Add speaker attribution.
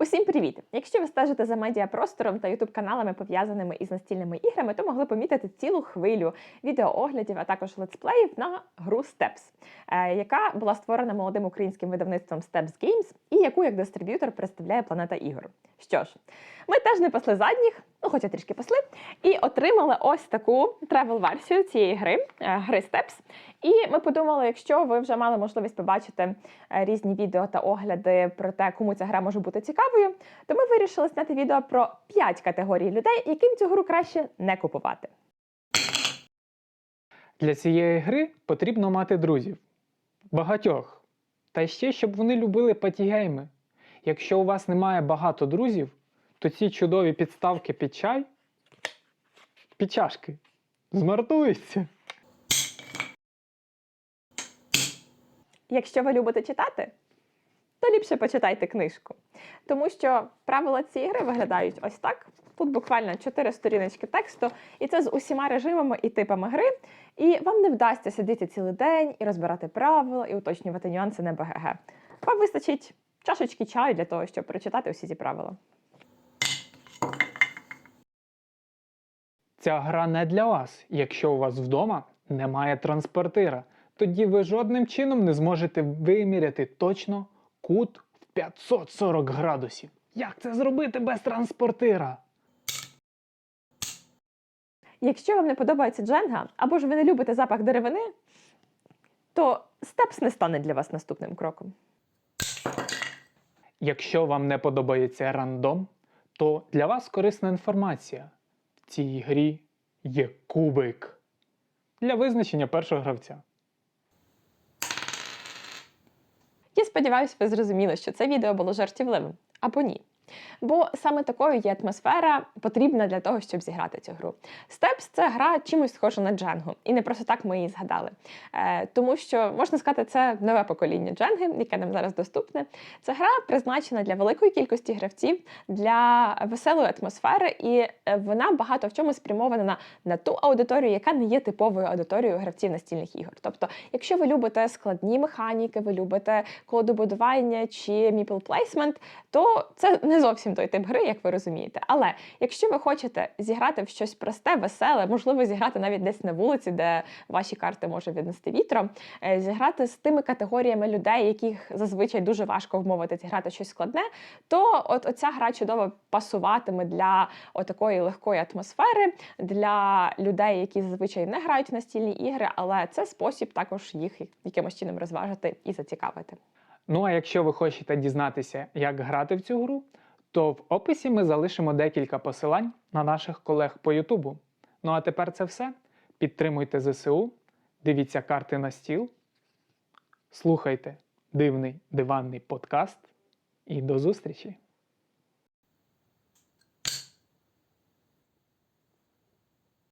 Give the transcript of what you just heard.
Speaker 1: Усім привіт! Якщо ви стежите за медіапростором та ютуб-каналами, пов'язаними із настільними іграми, то могли помітити цілу хвилю відеооглядів, а також летсплеїв на гру Steps, е, яка була створена молодим українським видавництвом Steps Games і яку як дистриб'ютор представляє планета ігор. Що ж, ми теж не пасли задніх, ну хоча трішки пасли, і отримали ось таку тревел-версію цієї гри, е, гри Steps. І ми подумали, якщо ви вже мали можливість побачити е, різні відео та огляди про те, кому ця гра може бути цікавою, то ми вирішили зняти відео про 5 категорій людей, яким цю гру краще не купувати.
Speaker 2: Для цієї гри потрібно мати друзів. Багатьох. Та ще, щоб вони любили патігейми. Якщо у вас немає багато друзів, то ці чудові підставки під чай під чашки змартуються.
Speaker 1: Якщо ви любите читати, то ліпше почитайте книжку. Тому що правила цієї гри виглядають ось так. Тут буквально 4 сторіночки тексту, і це з усіма режимами і типами гри. І вам не вдасться сидіти цілий день і розбирати правила, і уточнювати нюанси на БГГ. Вам вистачить чашечки чаю для того, щоб прочитати усі ці правила.
Speaker 2: Ця гра не для вас, якщо у вас вдома немає транспортира. Тоді ви жодним чином не зможете виміряти точно кут в 540 градусів. Як це зробити без транспортира?
Speaker 1: Якщо вам не подобається дженга, або ж ви не любите запах деревини, то степс не стане для вас наступним кроком.
Speaker 2: Якщо вам не подобається рандом, то для вас корисна інформація. Цій грі є кубик для визначення першого гравця.
Speaker 1: Я сподіваюся, ви зрозуміли, що це відео було жартівливим або ні. Бо саме такою є атмосфера потрібна для того, щоб зіграти цю гру. Steps – це гра чимось схожа на дженгу, і не просто так ми її згадали. Е, тому що можна сказати, це нове покоління дженги, яке нам зараз доступне. Це гра призначена для великої кількості гравців, для веселої атмосфери, і е, вона багато в чому спрямована на, на ту аудиторію, яка не є типовою аудиторією гравців настільних ігор. Тобто, якщо ви любите складні механіки, ви любите кодобудування чи meeple placement, то це не зовсім той тип гри, як ви розумієте. Але якщо ви хочете зіграти в щось просте, веселе, можливо, зіграти навіть десь на вулиці, де ваші карти може віднести вітром, е, зіграти з тими категоріями людей, яких зазвичай дуже важко вмовити зіграти щось складне, то от оця гра чудово пасуватиме для отакої легкої атмосфери, для людей, які зазвичай не грають в настільні ігри, але це спосіб також їх якимось чином розважити і зацікавити.
Speaker 2: Ну а якщо ви хочете дізнатися, як грати в цю гру, то в описі ми залишимо декілька посилань на наших колег по Ютубу. Ну а тепер це все. Підтримуйте ЗСУ, дивіться карти на стіл, слухайте дивний диванний подкаст і до зустрічі!